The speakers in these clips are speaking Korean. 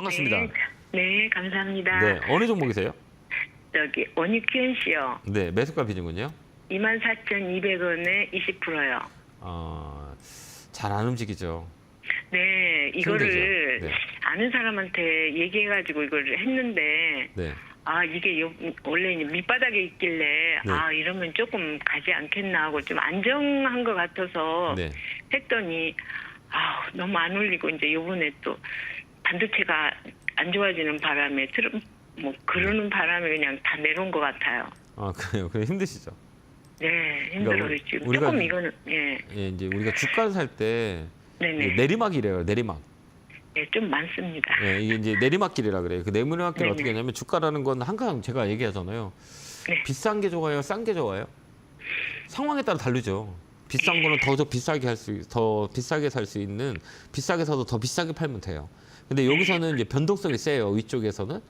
반갑습니다. 네, 네, 감사합니다. 네, 어느 종목이세요? 저기 원익현 씨요. 네, 매수가 비중은요? 24,200원에 20%요. 어, 잘 안 움직이죠. 네, 이거를 힘들죠. 네. 아는 사람한테 얘기해가지고 이걸 했는데 네, 아 이게 요- 원래 이제 밑바닥에 있길래 네. 아 이러면 조금 가지 않겠나 하고 좀 안정한 것 같아서 네, 했더니 아 너무 안 올리고 이제 요번에 또 반도체가 안 좋아지는 바람에 트럼 뭐 그러는 바람에 그냥 다 내려온 것 같아요. 아 그래요. 그래 힘드시죠. 네 힘들어요 그러니까 지금 우리가- 조금 이거는 예 예, 이제 우리가 주가를 살때 네네 내리막이래요. 내리막. 예, 좀 많습니다. 예, 이게 이제 내리막길이라 그래요. 그 내리막길 네네. 어떻게 하냐면 주가라는 건 항상 제가 얘기하잖아요. 네. 비싼 게 좋아요, 싼 게 좋아요. 상황에 따라 다르죠. 비싼 거는 더, 더 비싸게 할 수, 더 비싸게 살 수 있는 비싸게 사도 더 비싸게 팔면 돼요. 근데 여기서는 이제 변동성이 세요. 위쪽에서는.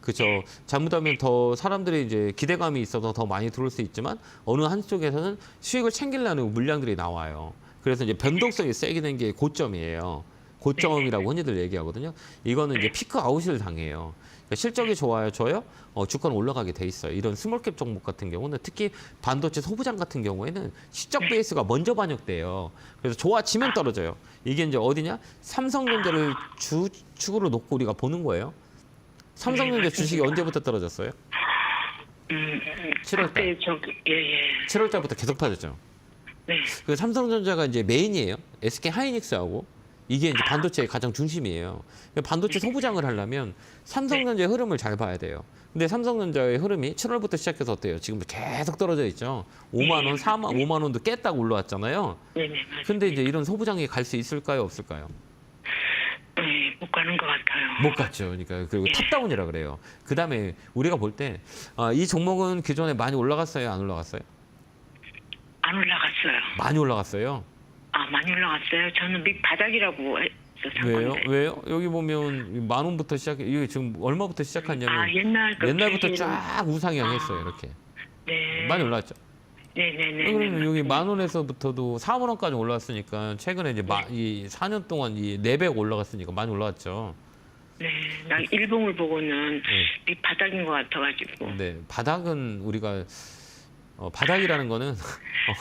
그죠. 잘못하면 더 사람들이 이제 기대감이 있어서 더 많이 들어올 수 있지만 어느 한쪽에서는 수익을 챙기려는 물량들이 나와요. 그래서 이제 변동성이 세게 된 게 고점이에요. 고점이라고 흔히들 얘기하거든요. 이거는 이제 피크 아웃을 당해요. 그러니까 실적이 좋아요, 줘요? 어, 주가는 올라가게 돼 있어요. 이런 스몰캡 종목 같은 경우는 특히 반도체 소부장 같은 경우에는 시적 베이스가 먼저 반영돼요. 그래서 좋아지면 떨어져요. 이게 이제 어디냐? 삼성전자를 주 축으로 놓고 우리가 보는 거예요. 삼성전자 주식이 언제부터 떨어졌어요? 음, 7월 달. 그때 저기 예 예 7월 달부터 계속 빠졌죠. 네. 그 삼성전자가 이제 메인이에요. SK 하이닉스하고 이게 이제 반도체의 가장 중심이에요. 그러니까 반도체 소부장을 하려면 삼성전자의 흐름을 잘 봐야 돼요. 근데 삼성전자의 흐름이 7월부터 시작해서 어때요? 지금 계속 떨어져 있죠. 5만 원, 4만, 5만 원도 깼다고 올라왔잖아요. 네네 맞- 근데 이제 이런 소부장이 갈 수 있을까요, 없을까요? 네, 못 가는 것 같아요. 못 갔죠. 그러니까 그리고 탑다운이라 그래요. 그다음에 우리가 볼 때 이 종목은 기존에 많이 올라갔어요, 안 올라갔어요? 안 올라갔어요. 많이 올라갔어요. 아 많이 올라갔어요. 저는 밑 바닥이라고 해서 산 왜요? 건데. 왜요? 여기 보면 만 원부터 시작해. 이게 지금 얼마부터 시작하냐면 아 옛날 그 옛날부터 쫙 우상향했어요. 이렇게 네. 많이 올랐죠. 네네네. 그러면 여기 만 원에서부터도 4만 원까지 올랐으니까 최근에 이제 마, 이 4년 동안 이 4배 올라갔으니까 많이 올라왔죠. 네, 나 일봉을 보고는 네. 밑 바닥인 것 같아가지고. 근데 바닥은 우리가 어, 바닥이라는 거는 어,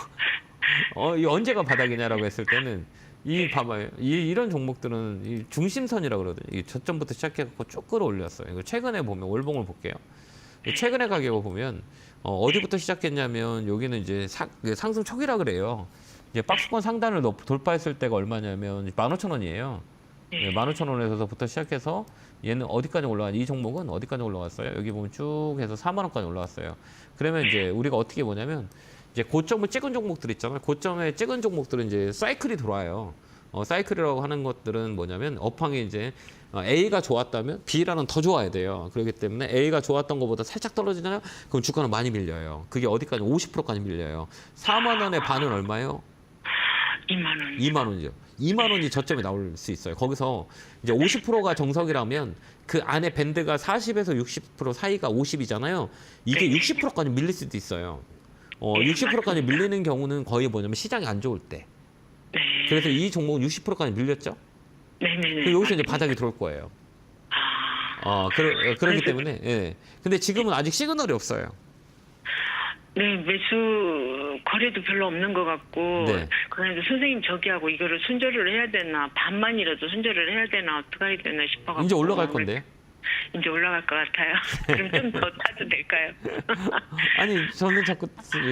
어, 이 언제가 바닥이냐라고 했을 때는 이 봐봐요. 이, 이런 종목들은 이 중심선이라고 그러거든요. 이 저점부터 시작해갖고 쭉 끌어올렸어요. 이거 최근에 보면 월봉을 볼게요. 이 최근에 가격을 보면 어, 디부터 시작했냐면 여기는 이제 사- 그 상승 초기라 그래요. 이제 박스권 상단을 높- 돌파했을 때가 얼마냐면 15,000원이에요. 네, 15,000원에서부터 시작해서 얘는 어디까지 올라간 이 종목은 어디까지 올라왔어요? 여기 보면 쭉 해서 4만 원까지 올라왔어요. 그러면 이제 우리가 어떻게 보냐면 이제 고점을 찍은 종목들 있잖아요. 고점에 찍은 종목들은 이제 사이클이 돌아요. 어, 사이클이라고 하는 것들은 뭐냐면 업황이 이제 어, A가 좋았다면 B라는 더 좋아야 돼요. 그렇기 때문에 A가 좋았던 것보다 살짝 떨어지잖아요. 그럼 주가는 많이 밀려요. 그게 어디까지 50%까지 밀려요. 4만 원의 반은 얼마예요? 2만 원. 2만 원이죠. 2만 원이 저점에 나올 수 있어요. 거기서 이제 50%가 정석이라면 그 안에 밴드가 40에서 60% 사이가 50이잖아요. 이게 60%까지 밀릴 수도 있어요. 어, 60%까지 밀리는 경우는 거의 뭐냐면 시장이 안 좋을 때. 네. 그래서 이 종목은 60%까지 밀렸죠. 네네네. 여기서 이제 바닥이 들어올 거예요. 아, 어, 그러, 어, 그렇기. 때문에 예. 근데 지금은 아직 시그널이 없어요. 네, 매수 거래도 별로 없는 것 같고. 네. 그래서 선생님 저기하고 이거를 순절을 해야 되나, 반만이라도 순절을 해야 되나, 어떻게 해야 되나 싶어가지고. 이제 올라갈 건데요. 이제 올라갈 것 같아요. 그럼 좀 더 타도 될까요? 아니 저는 자꾸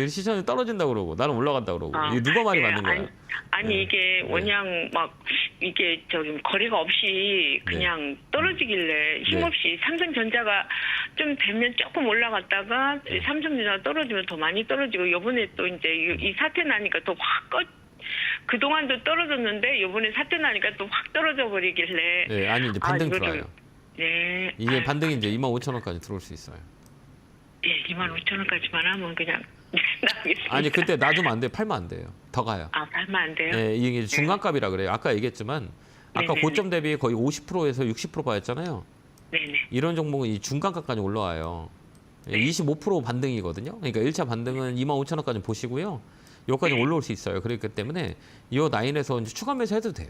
시선이 떨어진다고 그러고 나는 올라간다고 그러고 아, 이게 누가 말이 네, 맞는 거야? 아니, 아니 네. 이게 네. 원양 막 이게 저기 거래가 없이 그냥 떨어지길래 네. 힘없이 삼성전자가 좀 되면 조금 올라갔다가 네. 삼성전자가 떨어지면 더 많이 떨어지고 요번에 또 이제 이, 이 사태 나니까 또확 꺼. 그동안도 떨어졌는데 요번에 사태 나니까 또 확 떨어져 버리길래 네, 아니 이제 아, 반등 이거를- 들어와요. 네. 이게 아유, 반등이 이제 2만 5천 원까지 들어올 수 있어요. 예, 2만 5천 원까지만 하면 그냥 나겠습니다. 아니 그때 놔두면 안 돼요. 팔면 안 돼요. 더 가요. 아, 팔면 안 돼요? 네, 이게 중간값이라 그래요. 아까 얘기했지만 아까 네네. 고점 대비 거의 50%에서 60% 빠졌잖아요. 네네. 이런 종목은 이 중간값까지 올라와요. 예, 25% 반등이거든요. 그러니까 1차 반등은 2만 5천 원까지 보시고요. 여기까지 올라올 수 있어요. 그렇기 때문에 이 라인에서 이제 추가 매수 해도 돼요.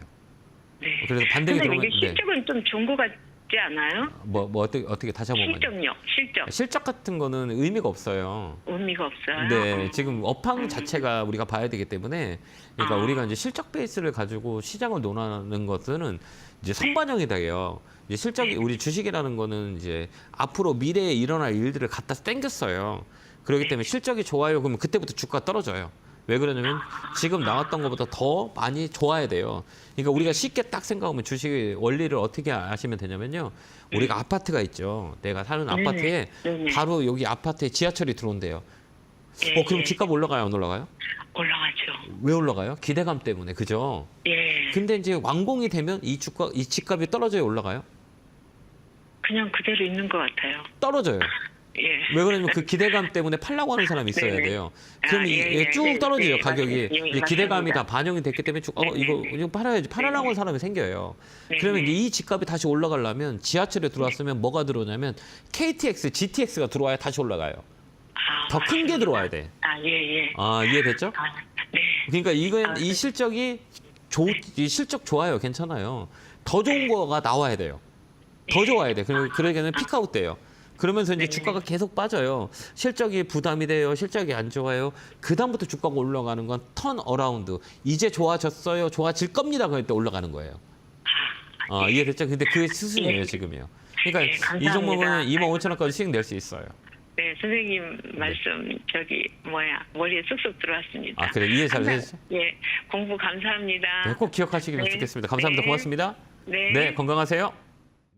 네. 그래서 반등이 들어오면 이게 실적은 좀 좋은 것 같, 없지 않아요? 뭐, 뭐 어떻게 어떻게 다시 한번 실적력, 실적 실적 같은 거는 의미가 없어요. 의미가 없어요. 네, 지금 업황 자체가 우리가 봐야 되기 때문에 그러니까 아. 우리가 이제 실적 베이스를 가지고 시장을 논하는 것은 이제 선반영이 돼요. 이제 실적이 우리 주식이라는 거는 이제 앞으로 미래에 일어날 일들을 갖다 땡겼어요. 그렇기 때문에 실적이 좋아요. 그러면 그때부터 주가 떨어져요. 왜 그러냐면 지금 나왔던 것보다 더 많이 좋아야 돼요. 그러니까 우리가 쉽게 딱 생각하면 주식의 원리를 어떻게 아시면 되냐면요. 우리가 아파트가 있죠. 내가 사는 네네. 아파트에 네네. 바로 여기 아파트에 지하철이 들어온대요. 예, 어, 그럼 예. 집값 올라가요, 안 올라가요? 올라가죠. 왜 올라가요? 기대감 때문에, 그죠? 예, 근데 이제 완공이 되면 이 주가, 이 집값이 떨어져요, 올라가요? 그냥 그대로 있는 것 같아요. 떨어져요. 예. 왜 그러냐면 그 기대감 때문에 팔라고 하는 사람이 있어야 네네. 돼요. 아, 그럼 예, 이- 예, 쭉 네, 떨어지죠, 네, 가격이. 예, 이제 기대감이 맞습니다. 다 반영이 됐기 때문에 쭉, 어, 네네. 이거, 이거 팔아야지. 팔아라고 하는 사람이 생겨요. 그러면 이제 이 집값이 다시 올라가려면 지하철에 들어왔으면 뭐가 들어오냐면 KTX, GTX가 들어와야 다시 올라가요. 아, 더 큰 게 들어와야 돼. 아, 예, 예. 아, 이해됐죠? 아, 네. 그러니까 이건 아, 이 네. 실적이 좋, 이 실적 좋아요, 괜찮아요. 더 좋은 거가 나와야 돼요. 더 좋아야 돼. 그러- 그러기에는 피크아웃 돼요. 그러면서 이제 네. 주가가 계속 빠져요. 실적이 부담이 돼요. 실적이 안 좋아요. 그 다음부터 주가가 올라가는 건 턴 어라운드. 이제 좋아졌어요. 좋아질 겁니다. 그럴 때 올라가는 거예요. 아, 이해됐죠? 근데 그 수순이에요, 예. 지금이요. 그러니까 예, 이 감사합니다. 종목은 2만 5천 원까지 수익 낼 수 있어요. 네, 선생님 말씀 저기 뭐야 머리에 쑥쑥 들어왔습니다. 아, 그래. 이해 잘 해주세요. 예, 공부 감사합니다. 네, 꼭 기억하시기를 네. 좋겠습니다. 감사합니다. 네. 고맙습니다. 네. 네, 건강하세요.